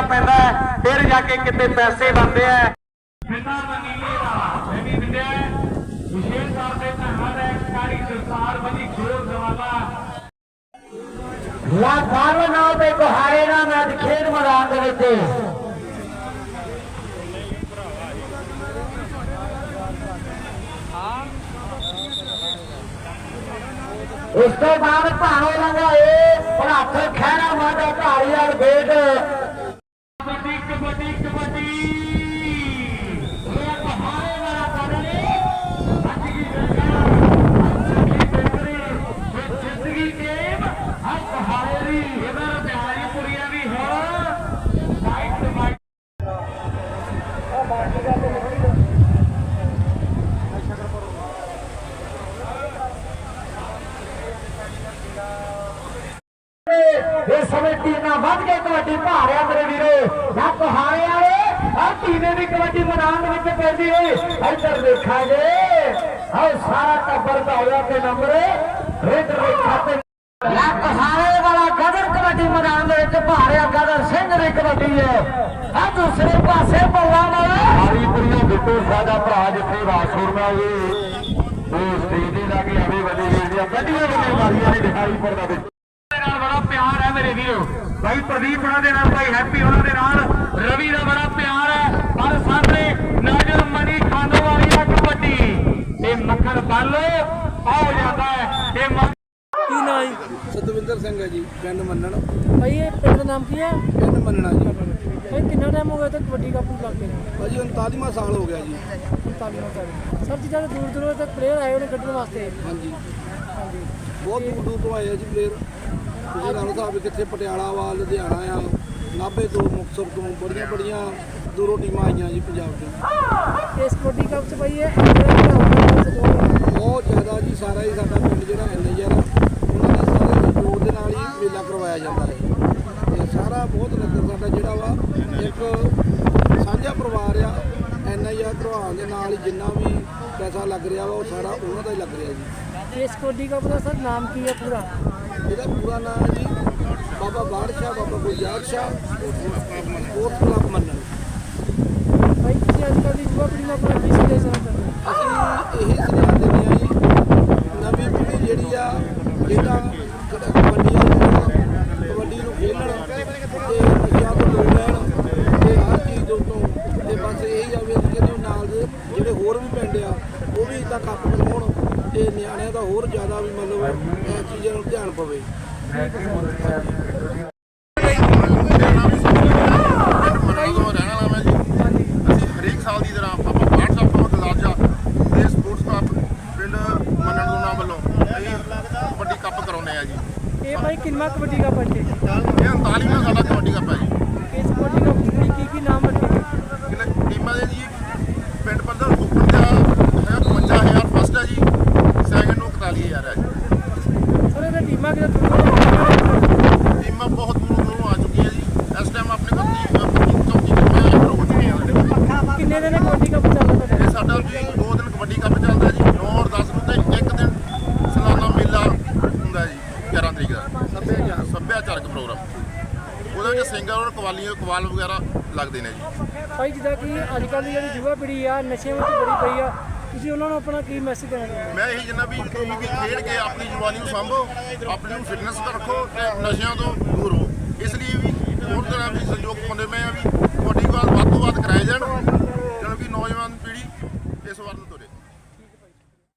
ਮੱਚਣਾ ਪੈਂਦਾ ਫਿਰ ਜਾ ਕੇ ਕਿਤੇ ਪੈਸੇ ਬਣਦੇ ਆ ਪਿਤਾ ਮਨੀਲੇ ਦਾ ਇਹ ਵੀ ਵਿਦਿਆ ਵਿਸ਼ੇਸ਼ ਤੌਰ ਤੇ ਧੰਨਵਾਦ ਹੈ ਕਾਰੀ ਸਰਕਾਰ ਬਣੀ ਖੋਰ ਦਵਾਲਾ ਲਾਖਾਂ ਨਾਲ ਤੇ ਗੁਹਾਰੇ ਨਾਲ ਮੈਚ ਖੇਡ ਮੈਦਾਨ ਦੇ ਵਿੱਚ। ਉਸ ਤੋਂ ਬਾਅਦ ਭਾਵੇਂ ਲੰਗਾਏ ਭੜਾਕ ਖਹਿਰਾ ਮਾਦਾ ਢਾਲੀ ਵਾਲ ਬੇਟ ਕਬੱਡੀ ਕਬੱਡੀ ਕਬੱਡੀ ਇਹ ਬਹਾਰੇ ਵਾਲਾ ਕਰਨੇ ਅੱਜ ਕੀ ਜਗ੍ਹਾ ਬੇਕਰੀ ਜ਼ਿੰਦਗੀ ਗੇਮ ਹੱਕ ਹਾਇਰੀ ਇਹਦਾ ਪਿਆਰੀ ਪੁਰੀਆ ਵੀ ਹੈ ਵਾਈਟ ਵਾਈਟ ਇਸ ਸਮੇਂ ਟੀਮਾਂ ਵੱਧ ਕੇ ਕਬੱਡੀ ਭਾਰਿਆ ਮੇਰੇ ਵੀਰੋ। ਨਾ ਕੁਹਾਰੇ ਵਾਲੇ ਆ ਟੀਮੇ ਦੀ ਕਬੱਡੀ ਮੈਦਾਨ ਦੇ ਵਿੱਚ ਪੈਂਦੀ ਹੋਈ ਇੱਧਰ ਦੇਖਾਂਗੇ ਆਹ ਸਾਰਾ ਟੱਬਰ ਦੌੜਿਆ ਤੇ ਨੰਬਰ ਰੇਡ ਰੇਖਾ ਤੇ ਨਾ ਕੁਹਾਰੇ ਵਾਲਾ ਗਦਰ ਕਬੱਡੀ ਮੈਦਾਨ ਦੇ ਵਿੱਚ ਭਾਰਿਆ ਗਦਰ ਸਿੰਘ ਦੀ ਕਬੱਡੀ ਹੈ ਆ ਦੂਸਰੇ ਪਾਸੇ ਬੱਲਾ ਨਾਲ। ਹਾਰੀ ਬਿੱਟੂ ਸਾਡਾ ਭਰਾ ਜਿੱਥੇ ਵਾਸੂਰਮਾ ਹੋਵੇ ਉਹ ਸਟੇਜ ਦੇ ਲਾਗੇ ਆਵੇ, ਵੱਡੇ ਵੀਰ ਵੱਡੀਆਂ ਵੱਡੀਆਂ ਮਾਰੀਆਂ ਨੇ ਦਿਖਾਈ ਪੜਦਾ ਵਿੱਚ ਭਾਈ ਪ੍ਰਦੀਪ ਉਹਨਾਂ ਦੇ ਨਾਲ ਭਾਈ ਹੈਪੀ ਉਹਨਾਂ ਦੇ ਨਾਲ ਰਵੀ ਦਾ ਬੜਾ ਪਿਆਰ ਹੈ ਪਰ ਸਾਹਮਣੇ ਨਾਜਰ ਮਣੀ ਖਾਨੋ ਵਾਲੀ ਆ ਕਬੱਡੀ। ਇਹ ਮੱਖਣ ਬੱਲ ਆਉ ਜਾਂਦਾ ਹੈ ਇਹ ਕੀ ਨਾਂ ਜੀ? ਸਤਵਿੰਦਰ ਸਿੰਘ ਹੈ ਜੀ ਪਿੰਡ ਮੰਨਣ। ਭਾਈ ਇਹ ਪਿੰਡ ਦਾ ਨਾਮ ਕੀ ਹੈ? ਪਿੰਡ ਮੰਨਣਾ ਜੀ। ਭਾਈ ਕਿੰਨਾ ਟਾਈਮ ਹੋ ਗਿਆ ਤੱਕ ਕਬੱਡੀ ਕੱਪ ਨੂੰ ਲੱਗ ਕੇ? ਭਾਜੀ 39ਵਾਂ ਸਾਲ ਹੋ ਗਿਆ ਜੀ। 45 ਸਾਲ। ਸਰ ਜਿੱਦਾਂ ਦੂਰ ਦੂਰ ਤੱਕ ਪਲੇਅਰ ਆਏ ਹੋਣੇ ਕੱਢਣ ਵਾਸਤੇ? ਹਾਂਜੀ। ਹਾਂਜੀ। ਬਹੁਤ ਦੂਰ ਦੂਰ ਤੋਂ ਆਏ ਆ ਜੀ ਪਲੇਅਰ ਤੁਸੀਂ ਨਾਲ ਸਾਹਿਬ ਕਿੱਥੇ ਪਟਿਆਲਾ ਵਾ ਲੁਧਿਆਣਾ ਆ ਨਾਭੇ ਤੋਂ ਮੁਕਤਸਰ ਤੋਂ ਬੜੀਆਂ ਬੜੀਆਂ ਦੂਰੋਂ ਟੀਮਾਂ ਆਈਆਂ ਜੀ ਪੰਜਾਬ ਤੋਂ ਇਸ ਕਬੱਡੀ ਕੱਪ 'ਚ ਭਾਈ ਇਹ ਬਹੁਤ ਜ਼ਿਆਦਾ ਜੀ ਸਾਰਾ ਹੀ ਸਾਡਾ ਪਿੰਡ ਜਿਹੜਾ ਐਨਆਈਆਰ ਉਹਨਾਂ ਦੇ ਸਾਰੇ ਸਹਿਯੋਗ ਦੇ ਨਾਲ ਹੀ ਮੇਲਾ ਕਰਵਾਇਆ ਜਾਂਦਾ ਹੈ। ਤੇ ਸਾਰਾ ਬਹੁਤ ਨਗਰ ਸਾਡਾ ਜਿਹੜਾ ਵਾ ਇੱਕ ਸਾਂਝਾ ਪਰਿਵਾਰ ਆ ਐਨਆਈਆਰ ਭਰਾਵਾਂ ਦੇ ਨਾਲ ਹੀ ਜਿੰਨਾ ਵੀ ਪੈਸਾ ਲੱਗ ਰਿਹਾ ਵਾ ਉਹ ਸਾਰਾ ਉਹਨਾਂ ਦਾ ਹੀ ਲੱਗ ਰਿਹਾ ਜੀ। ਇਸ ਕਬੱਡੀ ਕੱਪ ਦਾ ਸਰ ਨਾਮ ਕੀ ਹੈ ਪੂਰਾ? ਇਹਦਾ ਪੂਰਾ ਨਾਮ ਹੈ ਜੀ ਬਾਬਾ ਬਾਦਸ਼ਾਹ ਬਾਬਾ ਗੁਰਜਾਤ ਸ਼ਾਹ ਸਪੋਰਟਸ ਕਲੱਬ ਮੰਨਣ। ਅੱਜ ਕੱਲ੍ਹ ਦੀ ਯੁਵਾ ਪੀੜ੍ਹੀ ਨੂੰ ਆਪਣਾ ਕੀ ਸੰਦੇਸ਼ ਦੇਣਾ ਚਾਹੁੰਦੇ ਹੋ ਅਸੀਂ ਇਹੀ ਸੁਝਾਅ ਦਿੰਦੇ ਹਾਂ ਜੀ ਨਵੀਂ ਪੀੜ੍ਹੀ ਜਿਹੜੀ ਆ ਜਿਹੜਾ ਕਬੱਡੀ ਆ ਕਬੱਡੀ ਨੂੰ ਖੇਡਣ ਤੇ ਨਸ਼ਿਆਂ ਤੋਂ ਰਹਿਣ ਤੇ ਹਰ ਚੀਜ਼ ਤੋਂ ਤੋਂ ਤੇ ਬਸ ਇਹੀ ਆ ਵੀ ਨਾਲ ਦੇ ਜਿਹੜੇ ਹੋਰ ਵੀ ਪਿੰਡ ਆ, ਉਹ ਵੀ ਇਦਾਂ ਕੱਪ ਕਰਵਾਉਣ ਤੇ ਨਿਆਣਿਆਂ ਦਾ ਹੋਰ ਜ਼ਿਆਦਾ ਵੀ ਮਤਲਬ ਇਹ ਚੀਜ਼ਾਂ ਨੂੰ ਧਿਆਨ ਪਵੇ। ਮੰਨਣ ਹਰੇਕ ਸਾਲ ਦੀ ਤਰ੍ਹਾਂ ਵੱਲੋਂ ਕਬੱਡੀ ਕੱਪ ਕਰਾਉਂਦੇ ਆ ਜੀ ਇਹ ਭਾਈ ਕਿੰਨਾ ਕਬੱਡੀ ਕੱਪ ਹੈ ਜੀ ਇਹ 39ਵਾਂ ਸਾਡਾ ਕਬੱਡੀ ਕੱਪ ਹੈ ਜੀ ਇਸ ਕਬੱਡੀ ਕੱਪ ਦੀ ਕੀ ਕੀ ਨਾਮ ਰੱਖੇ ਗਏ? ਕਿੰਨੇ ਟੀਮਾਂ ਦੇ ਜੀ ਪਿੰਡ ਪੱਧਰ ਓਪਨ ਦਾ ਹੈਗਾ 55000 ਫਸਟ ਹੈ ਜੀ ਸੈਕੰਡ ਨੂੰ 41000 ਹੈ ਜੀ ਸਰ ਇਹਦੇ ਟੀਮਾਂ ਕਿਹੜਾ ਦੂਰ ਟੀਮਾਂ ਬਹੁਤ ਦੂਰੋਂ ਦੂਰੋਂ ਆ ਚੁੱਕੀਆਂ ਜੀ ਇਸ ਟਾਈਮ ਆਪਣੇ ਕੋਲ ਤੀਹ ਚੌਥੀ ਟੀਮਾਂ ਹੋ ਚੁੱਕੀਆਂ ਨੇ ਕਿੰਨੇ ਦਿਨ ਕਬੱਡੀ ਕੱਪ ਚੱਲਦਾ ਤੁਹਾਡੇ ਇਹ ਸਾਡਾ ਜੀ ਦੋ ਦਿਨ ਕਬੱਡੀ ਕੱਪ ਚੱਲਦਾ ਜੀ। 9 ਔਰ 10 ਨੂੰ ਤੇ ਇੱਕ ਦਿਨ ਸਾਲਾਨਾ ਮੇਲਾ ਹੁੰਦਾ ਜੀ 11 ਤਰੀਕ ਦਾ। ਸੱਭਿਆਚਾਰ ਸੱਭਿਆਚਾਰਕ ਪ੍ਰੋਗਰਾਮ। ਉਹਦੇ ਵਿੱਚ ਸਿੰਗਰ ਔਰ ਕਵਾਲੀਆਂ ਕਵਾਲ ਵਗੈਰਾ ਲੱਗਦੇ ਨੇ ਜੀ। ਭਾਈ ਜਿੱਦਾਂ ਕਿ ਅੱਜ ਕੱਲ੍ਹ ਦੀ ਜਿਹੜੀ ਯੁਵਾ ਪੀੜ੍ਹੀ ਆ ਨਸ਼ਿਆਂ ਵਿੱਚ ਬੜੀ ਪਈ ਆ ਤੁਸੀਂ ਉਹਨਾਂ ਨੂੰ ਆਪਣਾ ਕੀ ਮੈਸੇਜ ਦੇਣਾ ਚਾਹੁੰਦੇ ਮੈਂ ਇਹੀ ਜਿੰਨਾ ਵੀ ਤੁਸੀਂ ਵੀ ਖੇਡ ਕੇ ਆਪਣੀ ਜਵਾਨੀ ਨੂੰ ਸੰਭੋ ਆਪਣੀ ਨੂੰ ਫਿਟਨੈਸ ਰੱਖੋ ਤੇ ਨਸ਼ਿਆਂ ਤੋਂ ਦੂਰ ਹੋ ਇਸ ਲਈ ਵੀ ਹੋਰ ਤਰ੍ਹਾਂ ਵੀ ਸਹਿਯੋਗ ਪਾਉਂਦੇ ਮੈਂ ਆ ਵੀ